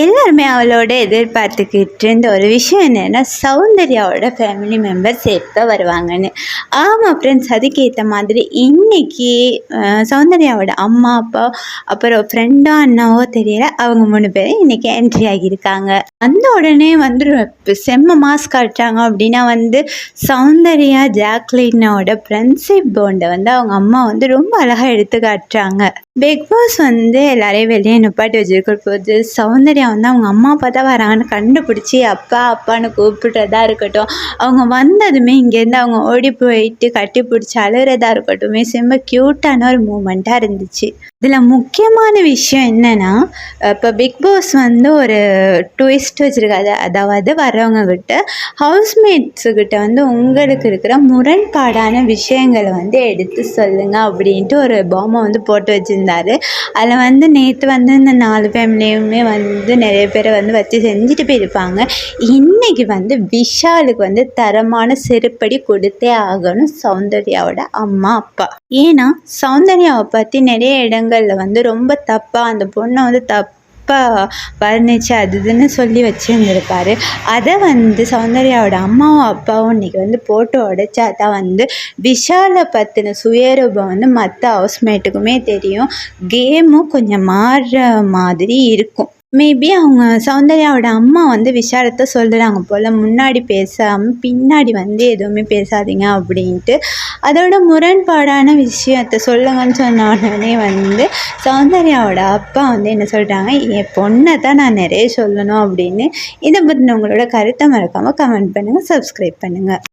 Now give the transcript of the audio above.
எல்லாருமே அவளோட எதிர்பார்த்துக்கிட்டு இருந்த ஒரு விஷயம் என்னென்னா சௌந்தர்யாவோட ஃபேமிலி மெம்பர்ஸ் எப்போ வருவாங்கன்னு. ஆமாம் ஃப்ரெண்ட்ஸ் அதுக்கேற்ற மாதிரி இன்னைக்கு சௌந்தர்யாவோட அம்மா அப்பா அப்புறம் ஃப்ரெண்டோ அண்ணாவோ தெரியல அவங்க மூணு பேரும் இன்னைக்கு என்ட்ரி ஆகியிருக்காங்க. அந்த உடனே வந்து செம்ம மாஸ் காட்டுறாங்க. அப்படின்னா வந்து சௌந்தர்யா ஜாக்லினோட ஃப்ரெண்ட்ஷிப் போண்டை வந்து அவங்க அம்மா வந்து ரொம்ப அழகாக எடுத்து காட்டுறாங்க. பிக் பாஸ் வந்து எல்லாரையும் வெளியே நிப்பாட்டி வச்சிருக்க போது சௌந்தர்யா வந்து அவங்க அம்மா அப்பா தான் வராங்கன்னு கண்டுபிடிச்சி அப்பா அப்பான்னு கூப்பிடுறதா இருக்கட்டும். அவங்க வந்ததுமே இங்கேருந்து அவங்க ஓடி போயிட்டு கட்டி பிடிச்சி அழுகிறதா இருக்கட்டும். செம்ம க்யூட்டான ஒரு மூமெண்ட்டாக இருந்துச்சு. இதில் முக்கியமான விஷயம் என்னென்னா இப்போ பிக் பாஸ் வந்து ஒரு ட்விஸ்ட் வச்சுருக்காது அதாவது வர்றவங்கக்கிட்ட ஹவுஸ்மேட்ஸுக்கிட்ட வந்து உங்களுக்கு இருக்கிற முரண்பாடான விஷயங்களை வந்து எடுத்து சொல்லுங்கள் அப்படின்ட்டு ஒரு பொம்மை வந்து போட்டு வச்சுருந்தார் அதில் வந்து நேற்று வந்து இந்த நாலு ஃபேமிலியுமே வந்து நிறைய பேரை வந்து வச்சு செஞ்சுட்டு போயிருப்பாங்க. இன்னைக்கு வந்து விஷாலுக்கு வந்து தரமான செருப்படி கொடுத்தே ஆகணும் சௌந்தர்யாவோட அம்மா அப்பா. ஏன்னா சௌந்தர்யாவை பற்றி நிறைய இடங்களில் வந்து ரொம்ப தப்பாக அந்த பொண்ணை வந்து தப்பு தப்பாக வர்ணிச்சு அது இதுன்னு சொல்லி வச்சுருந்துருப்பாரு. அதை வந்து சௌந்தர்யாவோட அம்மாவும் அப்பாவும் இன்னைக்கு வந்து போட்டு உடைச்சா தான் வந்து விஷாலை பற்றின சுயரூபம் வந்து மற்ற ஹவுஸ்மேட்டுக்குமே தெரியும். கேமும் கொஞ்சம் மாறுற மாதிரி இருக்கும். மேபி அவங்க சௌந்தர்யாவோட அம்மா வந்து விஷாரத்தை சொல்கிறாங்க போல். முன்னாடி பேசாமல் பின்னாடி வந்து எதுவுமே பேசாதீங்க அப்படின்ட்டு. அதோட முரண்பாடான விஷயத்த சொல்லுங்கன்னு சொன்ன உடனே வந்து சௌந்தர்யாவோட அப்பா வந்து என்ன சொல்கிறாங்க என் பொண்ணை தான் நான் நிறைய சொல்லணும் அப்படின்னு. இதை பற்றின உங்களோட கருத்தை மறக்காமல் கமெண்ட் பண்ணுங்கள் சப்ஸ்கிரைப் பண்ணுங்கள்